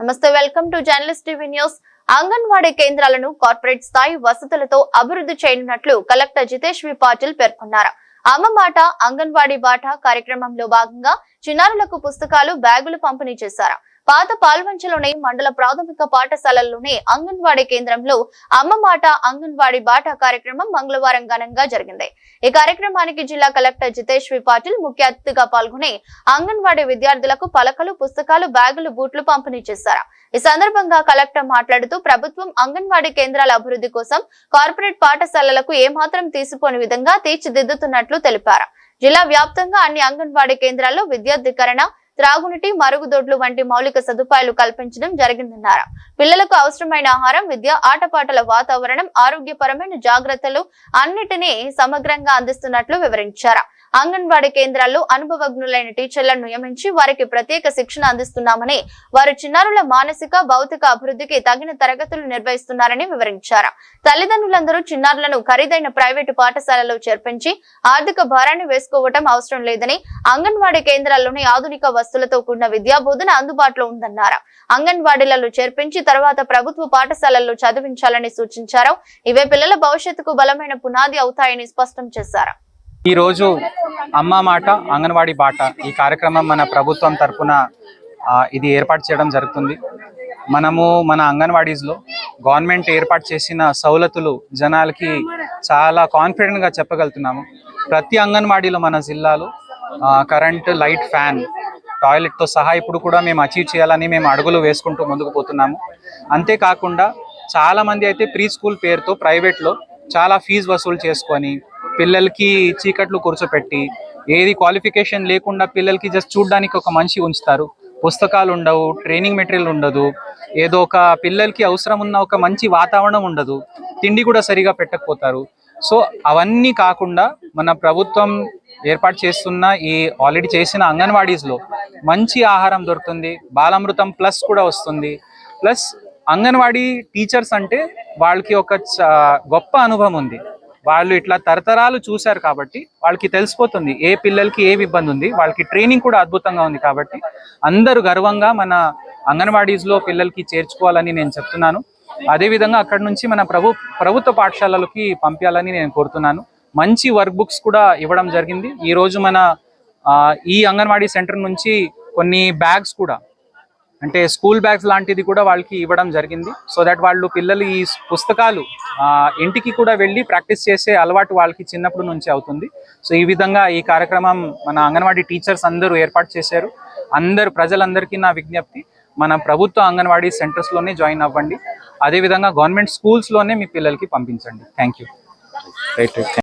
నమస్తే welcome to journalist TV news. Anganwadi కేంద్రాలను corporate స్థాయి వసతులతో అభివృద్ధి చేయనున్నట్లు కలెక్టర్ జితేష్ వి పాటిల్ పేర్కొన్నారు. అమ్మ మాట అంగన్వాడీ బాట కార్యక్రమంలో భాగంగా చిన్నారులకు పుస్తకాలు బ్యాగులు పంపిణీ చేశారు. పాత పాల్వంచలోని మండల ప్రాథమిక పాఠశాలల్లోని అంగన్వాడీ కేంద్రంలో అమ్మ మాట అంగన్వాడీ బాట కార్యక్రమం మంగళవారం ఘనంగా జరిగింది. ఈ కార్యక్రమానికి జిల్లా కలెక్టర్ జితేష్ వి పాటిల్ ముఖ్య అతిథిగా పాల్గొని అంగన్వాడీ విద్యార్థులకు పలకలు పుస్తకాలు బ్యాగులు బూట్లు పంపిణీ చేశారు. ఈ సందర్భంగా కలెక్టర్ మాట్లాడుతూ ప్రభుత్వం అంగన్వాడీ కేంద్రాల అభివృద్ధి కోసం కార్పొరేట్ పాఠశాలలకు ఏమాత్రం తీసిపోని విధంగా తీర్చిదిద్దుతున్నట్లు తెలిపారు. జిల్లా వ్యాప్తంగా అన్ని అంగన్వాడీ కేంద్రాల్లో విద్యార్థీకరణ త్రాగునీటి మరుగుదొడ్లు వంటి మౌలిక సదుపాయాలు కల్పించడం జరిగిందన్నారు. పిల్లలకు అవసరమైన ఆహారం విద్య ఆటపాటల వాతావరణం ఆరోగ్యపరమైన జాగ్రత్తలు అన్నిటినీ సమగ్రంగా అందిస్తున్నట్లు వివరించారు. అంగన్వాడీ కేంద్రాల్లో అనుభవజ్ఞులైన టీచర్లను నియమించి వారికి ప్రత్యేక శిక్షణ అందిస్తున్నామని వారు చిన్నారుల మానసిక భౌతిక అభివృద్ధికి తగిన తరగతులు నిర్వహిస్తున్నారని వివరించారు. తల్లిదండ్రులందరూ చిన్నారులను ఖరీదైన ప్రైవేటు పాఠశాలలో చేర్పించి ఆర్థిక భారాన్ని వేసుకోవటం అవసరం లేదని అంగన్వాడీ కేంద్రాల్లోని ఆధునిక వస్తువులతో కూడిన విద్యా బోధన అందుబాటులో ఉందన్నారు. అంగన్వాడీలలో చేర్పించి తర్వాత ప్రభుత్వ పాఠశాలల్లో చదివించాలని సూచించారు. ఇవే పిల్లల భవిష్యత్తుకు బలమైన పునాది అవుతాయని స్పష్టం చేశారు. ఈరోజు అమ్మ మాట అంగన్వాడీ బాట ఈ కార్యక్రమం మన ప్రభుత్వం తరఫున ఇది ఏర్పాటు చేయడం జరుగుతుంది. మనము మన అంగన్వాడీస్లో గవర్నమెంట్ ఏర్పాటు చేసిన సౌలతులు జనాలకి చాలా కాన్ఫిడెంట్గా చెప్పగలుగుతున్నాము. ప్రతి అంగన్వాడీలో మన జిల్లాలో కరెంటు కరెంట్ లైట్ ఫ్యాన్ టాయిలెట్తో సహా ఇప్పుడు కూడా మేము అచీవ్ చేయాలని మేము అడుగులు వేసుకుంటూ ముందుకు పోతున్నాము. అంతేకాకుండా చాలామంది అయితే ప్రీ స్కూల్ పేరుతో ప్రైవేట్లో చాలా ఫీజు వసూలు చేసుకొని పిల్లలకి చీకట్లు కూర్చోపెట్టి ఏది క్వాలిఫికేషన్ లేకుండా పిల్లలకి జస్ట్ చూడడానికి ఒక మనిషి ఉంచుతారు. పుస్తకాలు ఉండవు ట్రైనింగ్ మెటీరియల్ ఉండదు ఏదో ఒక పిల్లలకి అవసరం ఉన్న ఒక మంచి వాతావరణం ఉండదు తిండి కూడా సరిగా పెట్టకపోతారు. సో అవన్నీ కాకుండా మన ప్రభుత్వం ఏర్పాటు చేస్తున్న ఈ ఆల్రెడీ చేసిన అంగన్వాడీస్లో మంచి ఆహారం దొరుకుతుంది బాలామృతం ప్లస్ కూడా వస్తుంది. ప్లస్ అంగన్వాడీ టీచర్స్ అంటే వాళ్ళకి ఒక చ- గొప్ప అనుభవం ఉంది. వాళ్ళు ఇట్లా తరతరాలు చూశారు కాబట్టి వాళ్ళకి తెలిసిపోతుంది ఏ పిల్లలకి ఏ ఇబ్బంది ఉంది వాళ్ళకి ట్రైనింగ్ కూడా అద్భుతంగా ఉంది కాబట్టి అందరూ గర్వంగా మన అంగన్వాడీస్లో పిల్లలకి చేర్చుకోవాలని నేను చెప్తున్నాను. అదేవిధంగా అక్కడ నుంచి మన ప్రభు ప్రభుత్వ పాఠశాలలకి పంపించాలని నేను కోరుతున్నాను. మంచి వర్క్ బుక్స్ కూడా ఇవ్వడం జరిగింది. ఈ రోజు మన ఆ, ఈ అంగన్వాడీ సెంటర్ నుంచి కొన్ని బ్యాగ్స్ కూడా అంటే స్కూల్ బ్యాగ్స్ లాంటిది కూడా వాళ్ళకి ఇవ్వడం జరిగింది. సో దట్ వాళ్ళు పిల్లలు ఈ పుస్తకాలు ఇంటికి కూడా వెళ్ళి ప్రాక్టీస్ చేసే అలవాటు వాళ్ళకి చిన్నప్పటి నుంచి అవుతుంది. సో ఈ విధంగా ఈ కార్యక్రమం మన అంగన్వాడీ టీచర్స్ అందరూ ఏర్పాటు చేశారు. అందరు ప్రజలందరికీ నా విజ్ఞప్తి మన ప్రభుత్వ అంగన్వాడీ సెంటర్స్లోనే జాయిన్ అవ్వండి. అదేవిధంగా గవర్నమెంట్ స్కూల్స్లోనే మీ పిల్లలకి పంపించండి. Thank you right